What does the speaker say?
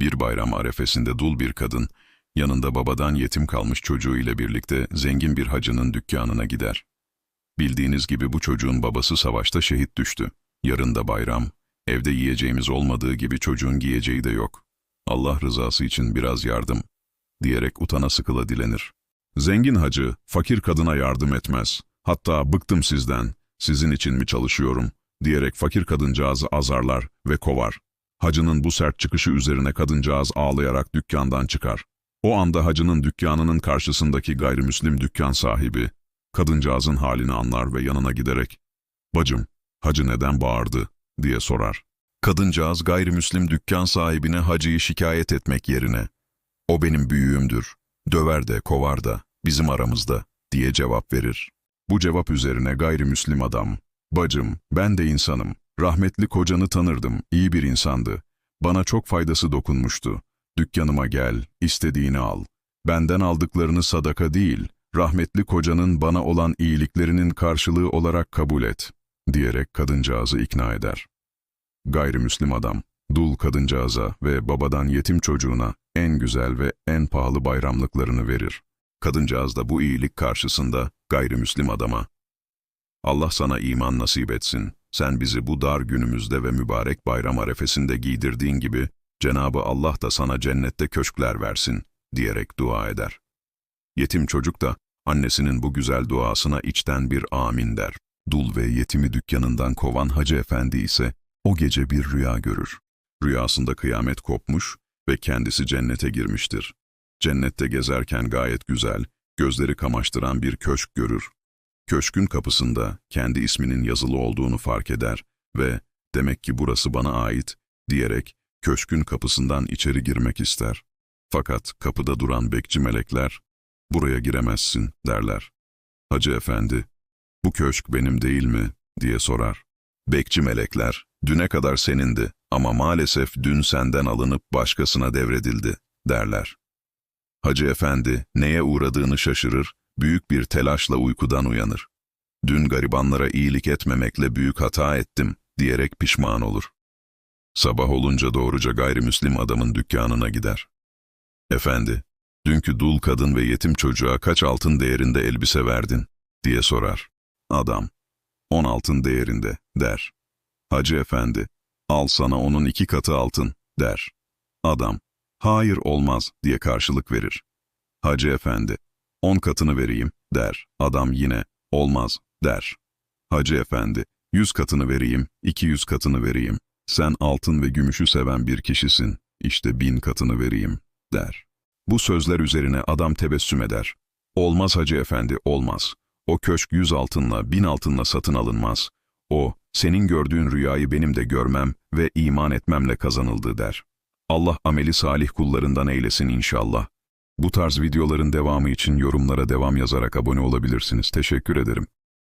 Bir bayram arefesinde dul bir kadın, yanında babadan yetim kalmış çocuğu ile birlikte zengin bir hacının dükkanına gider. Bildiğiniz gibi bu çocuğun babası savaşta şehit düştü. Yarın da bayram, evde yiyeceğimiz olmadığı gibi çocuğun giyeceği de yok. Allah rızası için biraz yardım, diyerek utana sıkıla dilenir. Zengin hacı, fakir kadına yardım etmez. Hatta bıktım sizden, sizin için mi çalışıyorum, diyerek fakir kadıncağızı azarlar ve kovar. Hacının bu sert çıkışı üzerine kadıncağız ağlayarak dükkandan çıkar. O anda hacının dükkanının karşısındaki gayrimüslim dükkan sahibi, kadıncağızın halini anlar ve yanına giderek, ''Bacım, hacı neden bağırdı?'' diye sorar. Kadıncağız gayrimüslim dükkan sahibine hacıyı şikayet etmek yerine, ''O benim büyüğümdür, döver de kovar da, bizim aramızda.'' diye cevap verir. Bu cevap üzerine gayrimüslim adam, ''Bacım, ben de insanım, rahmetli kocanı tanırdım, iyi bir insandı. Bana çok faydası dokunmuştu. Dükkanıma gel, istediğini al. Benden aldıklarını sadaka değil, rahmetli kocanın bana olan iyiliklerinin karşılığı olarak kabul et.'' diyerek kadıncağızı ikna eder. Gayrimüslim adam, dul kadıncağıza ve babadan yetim çocuğuna en güzel ve en pahalı bayramlıklarını verir. Kadıncağız da bu iyilik karşısında gayrimüslim adama, Allah sana iman nasip etsin, sen bizi bu dar günümüzde ve mübarek bayram arefesinde giydirdiğin gibi, Cenabı Allah da sana cennette köşkler versin, diyerek dua eder. Yetim çocuk da, annesinin bu güzel duasına içten bir amin der. Dul ve yetimi dükkanından kovan Hacı Efendi ise, o gece bir rüya görür. Rüyasında kıyamet kopmuş ve kendisi cennete girmiştir. Cennette gezerken gayet güzel, gözleri kamaştıran bir köşk görür. Köşkün kapısında kendi isminin yazılı olduğunu fark eder ve demek ki burası bana ait diyerek köşkün kapısından içeri girmek ister. Fakat kapıda duran bekçi melekler, buraya giremezsin derler. Hacı efendi, bu köşk benim değil mi diye sorar. Bekçi melekler, düne kadar senindi ama maalesef dün senden alınıp başkasına devredildi derler. Hacı efendi neye uğradığını şaşırır, büyük bir telaşla uykudan uyanır. Dün garibanlara iyilik etmemekle büyük hata ettim diyerek pişman olur. Sabah olunca doğruca gayrimüslim adamın dükkanına gider. Efendi, dünkü dul kadın ve yetim çocuğa kaç altın değerinde elbise verdin diye sorar. Adam, on altın değerinde der. Hacı efendi, al sana onun iki katı altın der. Adam, hayır olmaz diye karşılık verir. Hacı efendi, on katını vereyim der. Adam yine olmaz der. Hacı efendi, yüz katını vereyim, iki yüz katını vereyim. Sen altın ve gümüşü seven bir kişisin, işte bin katını vereyim der. Bu sözler üzerine adam tebessüm eder. Olmaz hacı efendi, olmaz. O köşk yüz altınla, bin altınla satın alınmaz. O, senin gördüğün rüyayı benim de görmem ve iman etmemle kazanıldı der. Allah ameli salih kullarından eylesin inşallah. Bu tarz videoların devamı için yorumlara devam yazarak abone olabilirsiniz. Teşekkür ederim.